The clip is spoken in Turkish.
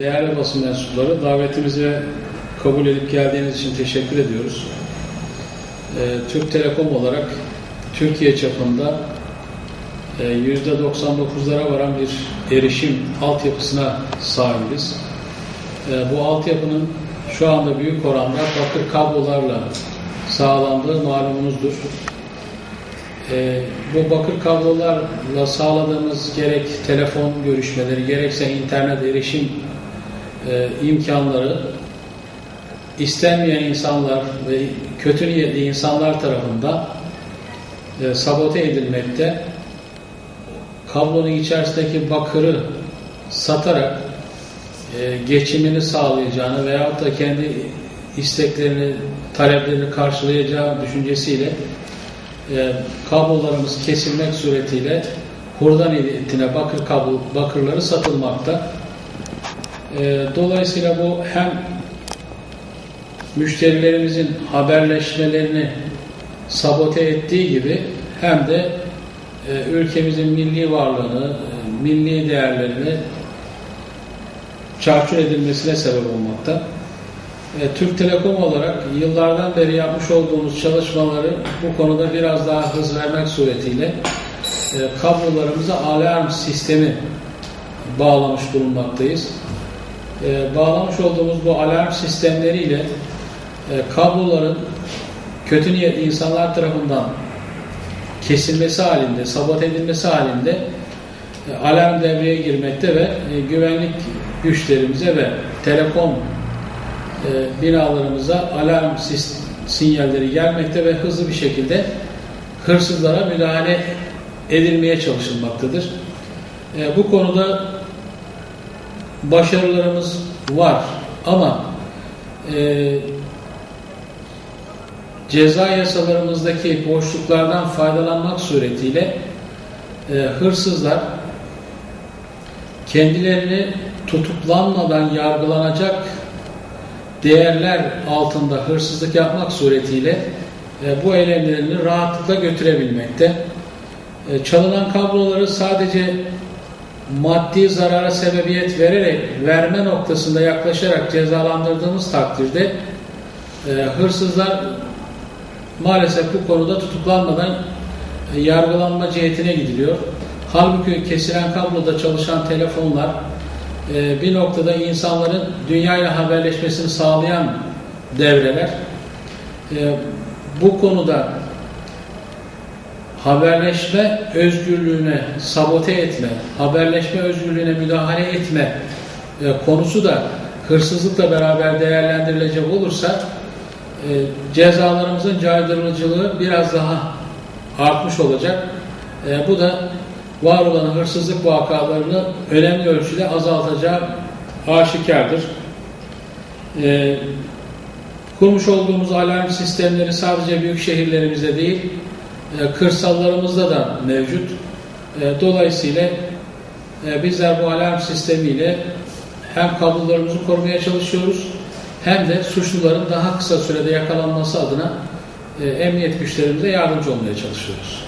Değerli basın mensupları, davetimizi kabul edip geldiğiniz için teşekkür ediyoruz. Ee, Türk Telekom olarak Türkiye çapında e, %99'lara varan bir erişim altyapısına sahibiz. E, bu altyapının şu anda büyük oranda bakır kablolarla sağlandığı malumunuzdur. E, bu bakır kablolarla sağladığımız gerek telefon görüşmeleri gerekse internet erişim e, imkanları istenmeyen insanlar ve kötü niyetli insanlar tarafından e, sabote edilmekte. Kablonun içerisindeki bakırı satarak e, geçimini sağlayacağını veyahut da kendi isteklerini, taleplerini karşılayacağı düşüncesiyle e, kablolarımız kesilmek suretiyle hurda niyetine bakır kablo, bakırları satılmakta. E, dolayısıyla bu hem müşterilerimizin haberleşmelerini sabote ettiği gibi hem de e, ülkemizin milli varlığını, e, milli değerlerini çarçur edilmesine sebep olmakta. E, Türk Telekom olarak yıllardan beri yapmış olduğumuz çalışmaları bu konuda biraz daha hız vermek suretiyle e, kablolarımıza alarm sistemi bağlamış bulunmaktayız. E, bağlamış olduğumuz bu alarm sistemleriyle e, kabloların kötü niyetli insanlar tarafından kesilmesi halinde, sabote edilmesi halinde e, alarm devreye girmekte ve e, güvenlik güçlerimize ve telekom e, binalarımıza alarm sinyalleri gelmekte ve hızlı bir şekilde hırsızlara müdahale edilmeye çalışılmaktadır. E, bu konuda başarılarımız var ama e, ceza yasalarımızdaki boşluklardan faydalanmak suretiyle e, hırsızlar kendilerini tutuklanmadan yargılanacak değerler altında hırsızlık yapmak suretiyle e, bu eylemlerini rahatlıkla götürebilmekte. E, çalınan kabloları sadece maddi zarara sebebiyet vererek verme noktasında yaklaşarak cezalandırdığımız takdirde e, hırsızlar maalesef bu konuda tutuklanmadan e, yargılanma cihetine gidiliyor. Halbuki kesilen kabloda çalışan telefonlar e, bir noktada insanların dünyayla haberleşmesini sağlayan devreler. E, bu konuda haberleşme özgürlüğüne sabote etme, haberleşme özgürlüğüne müdahale etme e, konusu da hırsızlıkla beraber değerlendirilecek olursa e, cezalarımızın caydırıcılığı biraz daha artmış olacak. E, bu da var olan hırsızlık vakalarını önemli ölçüde azaltacağı aşikardır. E, kurmuş olduğumuz alarm sistemleri sadece büyük şehirlerimizde değil, kırsallarımızda da mevcut. E, dolayısıyla e, bizler bu alarm sistemiyle hem kablolarımızı korumaya çalışıyoruz hem de suçluların daha kısa sürede yakalanması adına emniyet güçlerimize yardımcı olmaya çalışıyoruz.